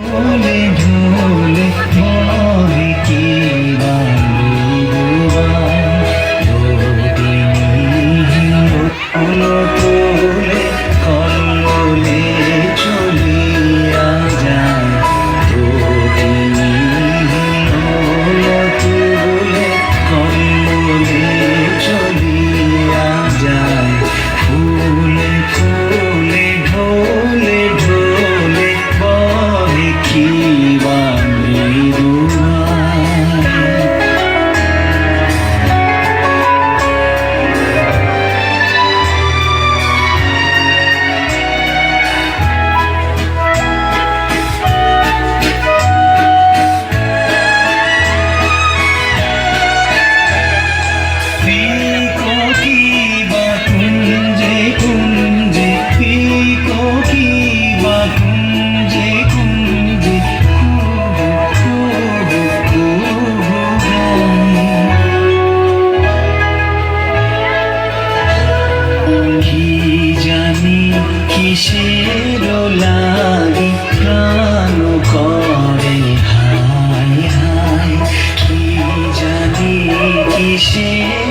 我没有 কি জানি কিসের লাগি? প্রাণ করে হায় হায় কি জানি কিসের